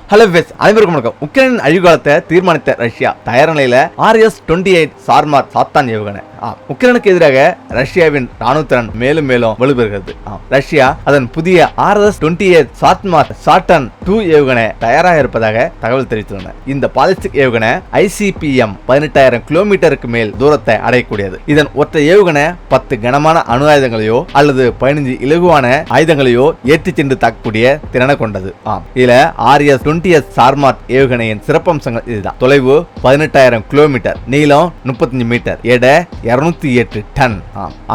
Hello வெஸ் அனைவருக்கும் வணக்கம். Ukraine அழிவுகாலத்தை தீர்மானித்த Russia தயார் நிலையில ஆர்எஸ் டுவெண்ட்டி எயிட் சார்மார் சாத்தான் ஏவுகணை. உக்ரைனுக்கு எதிராக ரஷ்யாவின் ராணுவ திறன் மேலும் மேலும் வலுப்பெறுகிறது. ரஷ்யா அதன் புதிய RS twenty eight Sarmat Satan two ஏவுகணை தயாராக இருப்பதாக தகவல் தெரிவித்துள்ளன. இந்த பாலிஸ்டிக் ஏவுகணை ஐசிபிஎம் பதினெட்டாயிரம் கிலோமீட்டருக்கு மேல் தூரத்தை அடையக்கூடியது. இதன் ஒற்றை ஏவுகணை பத்து கனமான அணு ஆயுதங்களையோ அல்லது பதினஞ்சு இலகுவான ஆயுதங்களையோ ஏற்றி சென்று தாக்கக்கூடிய திறனை கொண்டது. ஆம் இதுல ஆர்எஸ் டுவெண்ட்டி எஸ் சார்மாத் ஏவுகணையின் சிறப்பம்சங்கள் இதுதான். தொலைவு பதினெட்டாயிரம் கிலோமீட்டர் நீளம் முப்பத்தஞ்சு மீட்டர் எடை இருநூத்தி எட்டு டன்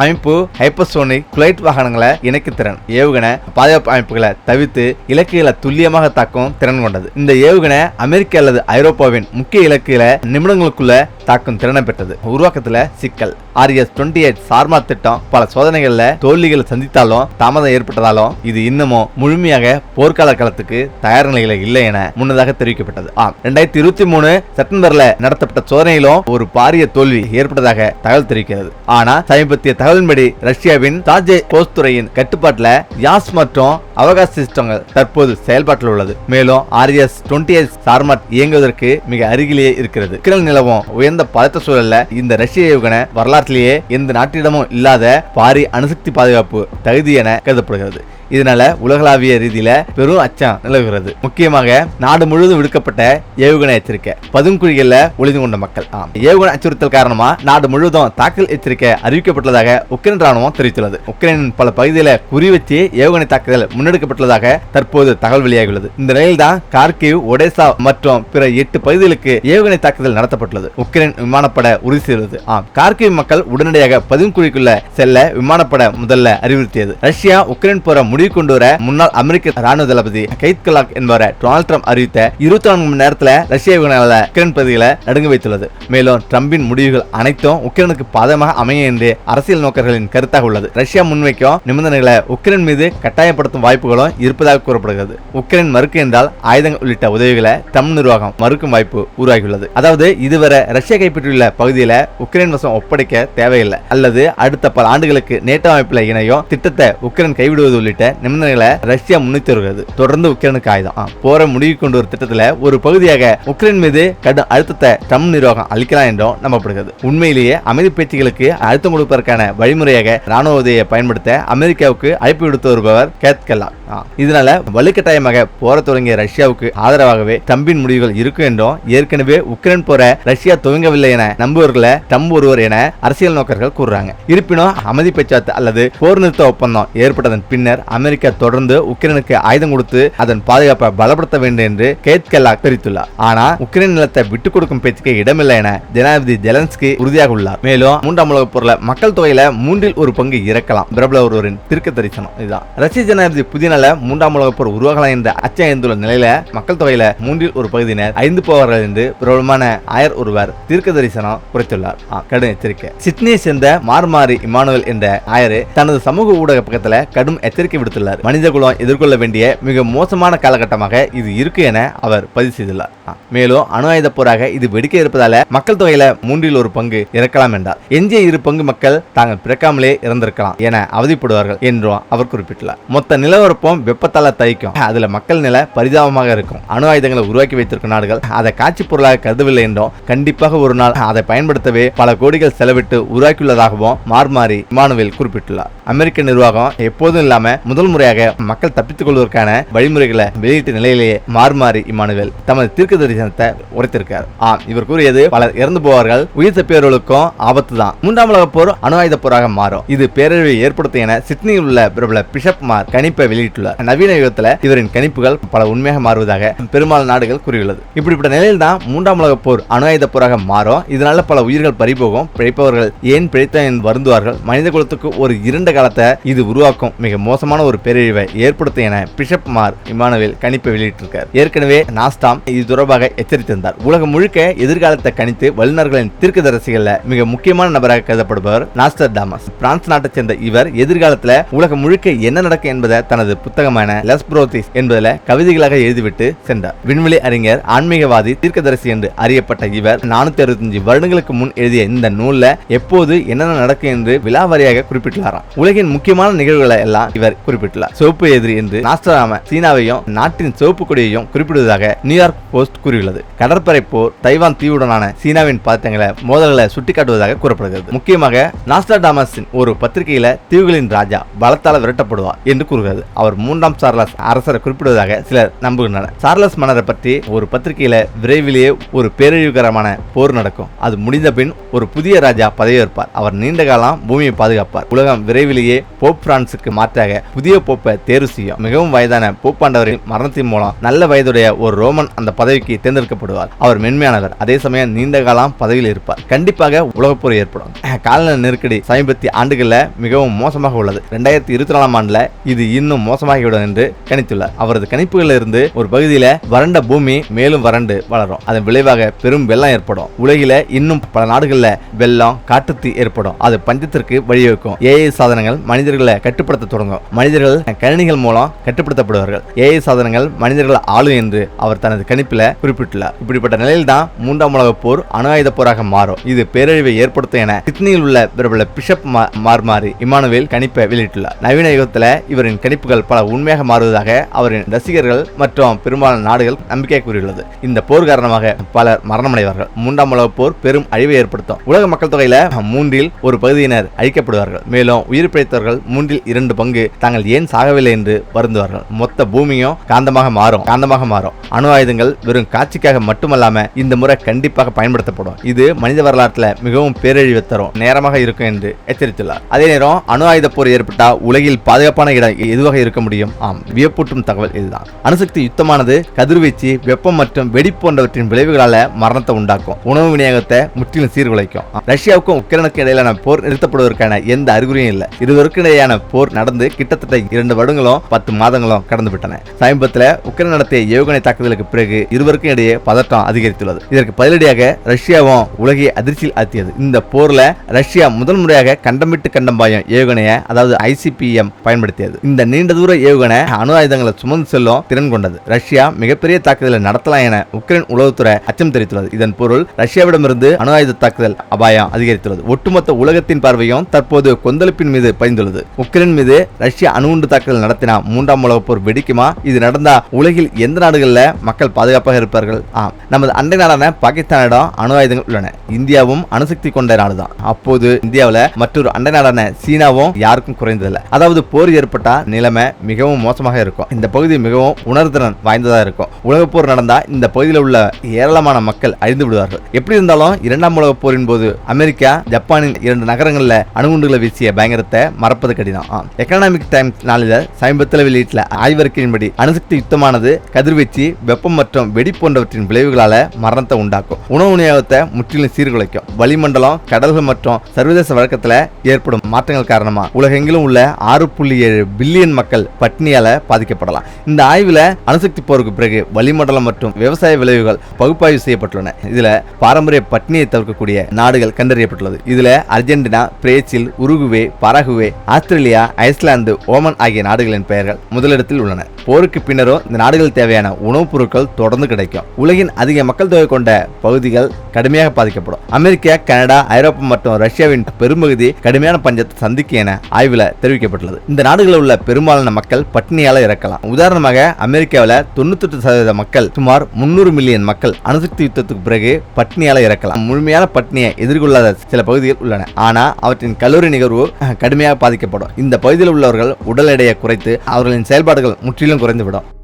அமைப்பு ஹைப்பர்சோனிக் பிளைட் வாகனங்களை இணைக்க திறன். ஏவுகணை பாதுகாப்பு அமைப்புகளை தவிர்த்து இலக்குகளை துல்லியமாக தாக்கும் திறன் கொண்டது. இந்த ஏவுகணை அமெரிக்க அல்லது ஐரோப்பாவின் முக்கிய இலக்குகளை நிமிடங்களுக்குள்ள தாக்கும் திறனை பெற்றது. உருவாக்கத்துல சிக்கல். ஆர்எஸ் டுவெண்ட்டி எயிட் சார்மா திட்டம் பல சோதனைகள்ல தோல்விகளை சந்தித்தாலும் தாமதம் ஏற்பட்டதாலும் இது இன்னமும் முழுமையாக போர்க்கால காலத்துக்கு தயார் நிலையில இல்லை என முன்னதாக தெரிவிக்கப்பட்டது. ஆம் ரெண்டாயிரத்தி இருபத்தி மூணு செப்டம்பர்ல நடத்தப்பட்ட சோதனையிலும் ஒரு பாரிய தோல்வி ஏற்பட்டதாக தகவல் தெரிவிக்கிறது. ஆனா சமீபத்திய தகவலின்படி ரஷ்யாவின் தாஜே போஸ் துறையின் கட்டுப்பாட்டுல யாஸ் மற்றும் அவகாச சிஸ்டங்கள் தற்போது செயல்பாட்டில் உள்ளது. மேலும் ஆர்எஸ் டுவெண்ட்டி எயிட் சார்மாட் இயங்குவதற்கு மிக அருகிலேயே இருக்கிறது. கிரல் நிலவும் உயர்ந்த பதட்ட சூழல்ல இந்த ரஷ்ய ஏவுகணை வரலாற்றிலேயே எந்த நாட்டிடமும் இல்லாத பாரி அணுசக்தி பாதுகாப்பு தகுதி என கருதப்படுகிறது. இதனால உலகளாவிய ரீதியில பெரும் அச்சம் நிலவுகிறது. முக்கியமாக நாடு முழுவதும் விடுக்கப்பட்ட ஏவுகணை எச்சரிக்கை. பதுங்குழிகள்ல ஒளிந்து கொண்ட மக்கள். ஆம். ஏவுகணை அச்சுறுத்தல் காரணமா நாடு முழுவதும் தாக்கல் எச்சரிக்கை அறிவிக்கப்பட்டுள்ளதாக உக்ரைன் ராணுவம் தெரிவித்துள்ளது. உக்ரைனின் பல பகுதிகளில் குறி வச்சு ஏவுகணை தாக்குதல் முன்னெடுக்கப்பட்டுள்ளதாக தற்போது தகவல் வெளியாகியுள்ளது. இந்த நிலையில் தான் கார்கிவ் ஒடேசா மற்றும் பிற எட்டு பகுதிகளுக்கு ஏவுகணை தாக்குதல் நடத்தப்பட்டுள்ளது. உக்ரைன் விமானப்பட உறுதி செய்தது ஆம். கார்கிவ் மக்கள் உடனடியாக பதுங்குழிக்குள்ள செல்ல விமானப்பட முதல்ல அறிவுறுத்தியது. ரஷ்யா உக்ரைன் போற முடிவு கொண்டு வர முன்னாள் அமெரிக்க ராணுவ தளபதி கைத் கலாக் என்பவரை டொனால்ட் ட்ரம்ப் அறிவித்த இருபத்தி நான்கு மணி நேரத்தில் ரஷ்ய ஏவுகணையால உக்ரைன் பகுதிகளை நடுங்க வைத்துள்ளது. மேலும் ட்ரம்பின் முடிவுகள் அனைத்தும் உக்ரைனுக்கு பாதமாக அமைய என்று அரசியல் நோக்கர்களின் கருத்தாக உள்ளது. ரஷ்யா முன்வைக்கும் நிபந்தனைகளை உக்ரைன் மீது கட்டாயப்படுத்தும் வாய்ப்புகளும் இருப்பதாக கூறப்படுகிறது. உக்ரைன் மறுக்கு என்றால் ஆயுதங்கள் உள்ளிட்ட உதவிகளை ட்ரம்ப் நிர்வாகம் மறுக்கும் வாய்ப்பு உருவாகியுள்ளது. அதாவது இதுவரை ரஷ்யா கைப்பற்றியுள்ள பகுதியில உக்ரைன் வசம் ஒப்படைக்க தேவையில்லை. அல்லது அடுத்த பல ஆண்டுகளுக்கு நேட்டோ அமைப்பில் இணையும் திட்டத்தை உக்ரைன் கைவிடுவது உள்ளிட்ட நிபந்தனைகளை ரஷ்யா முன்னிட்டு வருகிறது தொடர்ந்து உக்ரைனுக்கு ஆயுதம். போற போரை முடிவு கொண்டு ஒரு திட்டத்துல ஒரு பகுதியாக உக்ரைன் மீது கடும் அழுத்தத்தை ட்ரம்ப் நிர்வாகம் அளிக்கலாம் என்றும் நம்பப்படுகிறது. உண்மையிலேயே அமைதி பேச்சுகளுக்கு அழுத்தம் கொடுப்பதற்கான வழிமுறையாக ராணுவ உதவியை பயன்படுத்த அமெரிக்காவுக்கு அழைப்பு விடுத்து வருபவர் கேத் கெல்லா இதனால வலுக்கட்டாயமாக போற தொடங்கிய ரஷ்யாவுக்கு ஆதரவாகவே ட்ரம்பின் முடிவுகள் இருக்கும் என்றும் ஏற்கனவே உக்ரைன் போற ரஷ்யா துவங்கவில்லை என நம்புவர்களை ட்ரம்ப் ஒருவர் என அரசியல் நோக்கர்கள் கூறுறாங்க. இருப்பினும் அமைதி பேச்சாத்து அல்லது போர் நிறுத்த ஒப்பந்தம் ஏற்பட்டதன் பின்னர் அமெரிக்கா தொடர்ந்து உக்ரைனுக்கு ஆயுதம் கொடுத்து அதன் பாதுகாப்பை பலப்படுத்த வேண்டும் என்று கேத் கெல்லாக் தெரிவித்துள்ளார். ஆனா உக்ரைன் நிலத்தை விட்டுக் கொடுக்கும் பேச்சுக்கு இடமில்லை என ஜனாதிபதி ஜெலன்ஸ்கி உறுதியாக உள்ளார். மேலும் மூன்றாம் உலக போர்ல மக்கள் தொகையில மூன்றில் ஒரு பங்கு இறக்கலாம். பிரபல ஒருவரின் திருக்க தரிசனம் இதுதான். ரஷ்ய ஜனாதிபதி இதனால மூன்றாம் உலக போர் உருவாகலாம் என்ற அச்சம் எழுந்துள்ள நிலையில மக்கள் தொகையில மூன்றில் ஒரு பகுதியினர் ஐந்து போவார்கள் என்று பிரபலமான ஆயர் ஒருவர் தீர்க்க தரிசனம் குறைத்துள்ளார் கடும் எச்சரிக்கை. சிட்னியை சேர்ந்த மார்மாரி இமானுவல் என்ற ஆயரு தனது சமூக ஊடக பக்கத்துல கடும் எச்சரிக்கை விடுத்துள்ளார். மனித குலம் எதிர்கொள்ள வேண்டிய மிக மோசமான காலகட்டமாக இது இருக்கு என அவர் பதிவு செய்துள்ளார். மேலும் அணு ஆயுத போராக இது வெடிக்க இருப்பதால மக்கள் தொகையில மூன்றில் ஒரு பங்கு இறக்கலாம் என்றார். எஞ்சிய இரு பங்கு மக்கள் தாங்கள் பிறக்காமலே இறந்திருக்கலாம் என அவதிப்படுவார்கள் என்றும் அவர் குறிப்பிட்டுள்ளார். மொத்த நிலவரப்பும் வெப்பத்தால தைக்கும் அதுல மக்கள் நில பரிதாபமாக இருக்கும். அணு ஆயுதங்களை உருவாக்கி வைத்திருக்கும் நாடுகள் அதை காட்சி பொருளாக கருதவில்லை என்றும் கண்டிப்பாக ஒரு நாள் அதை பயன்படுத்தவே பல கோடிகள் செலவிட்டு உருவாக்கியுள்ளதாகவும் மார்மாரி இமானுவேல் குறிப்பிட்டுள்ளார். அமெரிக்க நிர்வாகம் எப்போதும் இல்லாம முதல் முறையாக மக்கள் தப்பித்துக் கொள்வதற்கான வழிமுறைகளை வெளியிட்ட நிலையிலேயே மாறுமாறி இமானுவேல் தமது தீர்க்க தரிசனத்தை உரைத்திருக்கார். ஆம் இவர் கூறியது பலர் இறந்து போவார்கள் உயிர் தப்பியவர்களுக்கும் ஆபத்து தான் மூன்றாம் உலகப் போர் அணு ஆயுத போராக மாறும். இது பேரழிவை ஏற்படுத்தும் என சிட்னியில் உள்ள பிரபல பிஷப் மார் கணிப்பை வெளியிட்டுள்ளார். நவீன யுகத்துல இவரின் கணிப்புகள் பல உண்மையாக மாறுவதாக பெரும்பாலான நாடுகள் கூறியுள்ளது. இப்படிப்பட்ட நிலையில் தான் மூன்றாம் உலகப் போர் அணு ஆயுத போராக மாறும். இதனால பல உயிர்கள் பறிபோகும் பிழைப்பவர்கள் ஏன் பிழைத்தான் என்று வருந்துவார்கள். மனித குலத்துக்கு ஒரு இரண்ட காலத்தை இது உருவாக்கும் மிக மோசமான ஒரு பேரழிவை ஏற்படுத்தும் என பிஷப் மார் இமானுவேல் கணிப்பை வெளியிட்டிருக்கார். ஏற்கனவே நாஸ்டாம் இது தொடர்பாக எச்சரித்திருந்தார் உலகம் முழுக்க எதிர்காலத்தை கணித்து வல்லுநர்களின் தீர்க்கதரிசிகள்ல மிக முக்கியமான நபராக கருதப்படுபவர் நாஸ்டர் டாமஸ். பிரான்ஸ் நாட்டை சேர்ந்த இவர் எதிர்காலத்தில் உலகம் முழுக்க என்ன நடக்கும் என்பதை தனது புத்தகமான லெஸ்ப்ரோதிஸ் என்பதில் கவிதைகளாக எழுதிவிட்டு சென்றார். விண்வெளி அறிஞர் ஆன்மீகவாதி தீர்க்கதரிசி என்று அறியப்பட்ட இவர் நானூத்தி அறுபத்தஞ்சு வருடங்களுக்கு முன் எழுதிய இந்த நூலில் எப்போது என்னென்ன நடக்கும் என்று விலாவாரியாக குறிப்பிட்டுள்ளாராம். உலகின் முக்கியமான நிகழ்வுகளை எல்லாம் இவர் குறிப்பிட்டுள்ளார். சிவப்பு எதிரி என்று நாஸ்டராம சீனாவையும் நாட்டின் சிவப்பு கொடியையும் குறிப்பிடுவதாக நியூயார்க் போஸ்ட் கூறியுள்ளது. கடற்படை போர் தைவான் தீவுடனான சீனாவின் பாத்திரங்களை மோதல்களை சுட்டிக்காட்டுவதாக கூறப்படுகிறது. முக்கியமாக நாஸ்டாடாமஸின் ஒரு பத்திரிகையில தீவுகளின் ராஜா பலத்தால விரட்டப்படுவார் என்று கூறுகிறது. அவர் மூன்றாம் சார்லஸ் அரசரை குறிப்பிடுவதாக சிலர் நம்புகின்றனர். சார்லஸ் மன்னரை பற்றி ஒரு பத்திரிகையில விரைவிலேயே ஒரு பேரழிவுகரமான போர் நடக்கும். அது முடிந்த பின் ஒரு புதிய ராஜா பதவியேற்பார். அவர் நீண்ட காலம் பூமியை பாதுகாப்பார். உலகம் விரைவில் விரைவிலேயே போப் பிரான்சுக்கு மாற்றாக புதிய போப்பை தேர்வு செய்யும் மிகவும் வயதான போப்பாண்டவரின் மரணத்தின் மூலம் நல்ல வயதுடைய ஒரு ரோமன் அந்த பதவிக்கு தேர்ந்தெடுக்கப்படுவார். அவர் மென்மையானவர் அதே சமயம் நீண்ட காலம் பதவியில் இருப்பார். கண்டிப்பாக உலகப்போர் ஏற்படும். காலநிலை நெருக்கடி சமீபத்திய ஆண்டுகளில் மிகவும் மோசமாக உள்ளது. ரெண்டாயிரத்தி இருபத்தி நாலாம் ஆண்டுல இது இன்னும் மோசமாகிவிடும் என்று கணித்துள்ளார். அவரது கணிப்புகளில் இருந்து ஒரு பகுதியில வறண்ட பூமி மேலும் வறண்டு வளரும். அதன் விளைவாக பெரும் வெள்ளம் ஏற்படும். உலகில இன்னும் பல நாடுகளில் வெள்ளம் காட்டுத்தீ ஏற்படும். அது பஞ்சத்திற்கு வழிவகுக்கும். ஏஐ சாதனங்கள் மனிதர்களை கட்டுப்படுத்த தொடங்கும். மனிதர்கள் கணினிகள் மூலம் கட்டுப்படுத்தப்படுவார்கள். ஏஐ சாதனங்கள் மனிதர்கள் ஆளும் என்று அவர் தனது கணிப்பில் குறிப்பிட்டுள்ளார். இப்படிப்பட்ட நிலையில் தான் மூன்றாம் உலகப் போர் அணு ஆயுத போராக மாறும். இது பேரழிவை ஏற்படுத்தும் என சிட்னியில் உள்ள பிரபல பிஷப் மார்மாரி இமானுவேல் கணிப்பை வெளியிட்டுள்ளார். நவீன யுகத்தில் இவரின் கணிப்புகள் பல உண்மையாக மாறுவதாக அவரின் ரசிகர்கள் மற்றும் பெரும்பாலான நாடுகள் நம்பிக்கை கூறியுள்ளது. இந்த போர் காரணமாக பலர் மரணமடைவார்கள். மூன்றாம் உலகப் போர் பெரும் அழிவை ஏற்படுத்தும். உலக மக்கள் தொகையில மூன்றில் ஒரு பகுதியினர் அழிக்கப்படுவார்கள். மேலும் உயிர் பிழைத்தவர்கள் மூன்றில் இரண்டு பங்கு தாங்கள் ஏன் சாகவில்லை என்று வருந்துவார்கள். மொத்த பூமியும் காந்தமாக மாறும் காந்தமாக மாறும். அணு ஆயுதங்கள் வெறும் காட்சிக்காக மட்டுமல்லாம இந்த முறை கண்டிப்பாக பயன்படுத்தப்படும். இது மனித வரலாற்றில் மிகவும் பேரழிவு தரும் நேரமாக இருக்கும் என்று எச்சரித்துள்ளார். அதே நேரம் அணு ஆயுத போர் ஏற்பட்டால் உலகில் பாதுகாப்பான இடம் எதுவாக இருக்க முடியும்? ஆம் வியப்பூட்டும் தகவல் இதுதான். அணுசக்தி யுத்தமானது கதிர்வீச்சு வெப்பம் மற்றும் வெடி போன்றவற்றின் விளைவுகளால மரணத்தை உண்டாக்கும். உணவு விநியோகத்தை முற்றிலும் சீர்குலைக்கும். ரஷ்யாவுக்கும் உக்ரைனுக்கும் இடையிலான போர் நிறுத்தப்படுவதற்கான எந்த அறிகுறியும் இல்லை. இருவருக்கும் இடையான போர் நடந்து கிட்டத்தட்ட இரண்டு வருடங்களும் பத்து மாதங்களும் கடந்து விட்டன சமீபத்தில் உக்ரைன் நடத்திய ஏவுகணை தாக்குதலுக்கு பிறகு இருவருக்கும் இடையே பதட்டம் அதிகரித்துள்ளது. இதற்கு பதிலடியாக ரஷ்யாவும் உலகை அதிர்ச்சியில் ஆத்தியது இந்த போர்ல ரஷ்யா முதல் முறையாக கண்டமிட்டு கண்டம் பாயும் ஏவுகணையை அதாவது ஐசிபிஎம் பயன்படுத்தியது. இந்த நீண்ட தூர ஏவுகணை அணு ஆயுதங்களை சுமந்து செல்லும் திறன் கொண்டது. ரஷ்யா மிகப்பெரிய தாக்குதலை நடத்தலாம் என உக்ரைன் உளவுத்துறை அச்சம் தெரிவித்துள்ளது. இதன் பொருள் ரஷ்யாவிடமிருந்து அணு ஆயுத தாக்குதல் அபாயம் அதிகரித்துள்ளது. ஒட்டுமொத்த உலகத்தின் பார்வையும் தற்போது கொந்தளிப்பின் மீது பதிந்துள்ளது உக்ரைன் மீது ரஷ்யா அணுகுண்டு தாக்குதல் நடத்தினா மூன்றாம் உலகப் போர் வெடிக்குமா? இது நடந்தா உலகில் எந்த நாடுகளில் மக்கள் பாதுகாப்பாக இருப்பார்கள்? ஆம். நமது அண்டை நாடான பாகிஸ்தானிடம் அணு ஆயுதங்கள் உள்ளன. இந்தியாவும் அணுசக்தி கொண்ட நாடுதான். அப்போது இந்தியாவில் மற்றொரு அண்டை நாடான சீனாவும் யாருக்கும் குறைந்ததில்லை. அதாவது போர் ஏற்பட்டா நிலைமை மிகவும் மோசமாக இருக்கும். இந்த பகுதி மிகவும் உணர்திறன் வாய்ந்ததாக இருக்கும். உலக போர் நடந்தா இந்த பகுதியில் உள்ள ஏராளமான மக்கள் அழிந்து விடுவார்கள். எப்படி இருந்தாலும் இரண்டாம் உலகப் போரின் போது அமெரிக்கா ஜப்பானின் இரண்டு நகரங்களில் அணுகுண்டுகளை வீசிய பயங்கரத்தை மறப்பது கடினம். எக்கனாமிக் டைம்ஸ் நாளிதழ் சமீபத்தில் வெளியிட்டுள்ள ஆய்வறிக்கையின்படி அணுசக்தி யுத்தமானது கதிர்வீச்சு வெப்பம் மற்றும் வெடி போன்றவற்றின் விளைவுகளால மரணத்தை உண்டாக்கும். உணவு விநியோகத்தை முற்றிலும் சீர்குலைக்கும். வளிமண்டலம் கடல்கள் மற்றும் சர்வதேச வழக்கத்தில் ஏற்படும் மாற்றங்கள் காரணமா? உலகெங்கிலும் உள்ள ஆறு புள்ளி ஏழு பில்லியன் மக்கள் பட்டினியால பாதிக்கப்படலாம். இந்த ஆய்வில் அணுசக்தி போருக்கு பிறகு வளிமண்டலம் மற்றும் விவசாய விளைவுகள் பகுப்பாய்வு செய்யப்பட்டுள்ளன. இதில் பாரம்பரிய பட்டினியை தவிர்க்கக்கூடிய நாடுகள் கண்டறியப்பட்டுள்ளது. இதுல Argentina Brazil Uruguay Paraguay Australia Iceland Oman ஆகிய நாடுகளின் பெயர்கள் முதலிடத்தில் உள்ளன. போருக்கு பின்னரும் இந்த நாடுகள் தேவையான உணவுப் பொருட்கள் தொடர்ந்து கிடைக்கும். உலகின் அதிக மக்கள் தொகை கொண்ட பகுதிகள் கடுமையாக பாதிக்கப்படும். அமெரிக்கா கனடா ஐரோப்பா மற்றும் ரஷ்யாவின் பெரும்பகுதி கடுமையான பஞ்சத்தை சந்திக்கும் என ஆய்வில் தெரிவிக்கப்பட்டுள்ளது. இந்த நாடுகளில் உள்ள பெரும்பாலான மக்கள் பட்டினியால இறக்கலாம். உதாரணமாக அமெரிக்காவில் தொண்ணூத்தெட்டு சதவீத மக்கள் சுமார் முன்னூறு மில்லியன் மக்கள் அணுசக்தி யுத்தத்துக்கு பிறகு பட்டினியால இறக்கலாம். முழுமையான பட்டினியை எதிர்கொள்ளாத சில பகுதிகள் உள்ளன. ஆனால் அவற்றின் கல்லூரி நிகழ்வு கடுமையாக பாதிக்கப்படும். இந்த பகுதியில் உள்ளவர்கள் உடல் எடையை குறைத்து அவர்களின் செயல்பாடுகள் முற்றிலும் குறைந்து விடும்.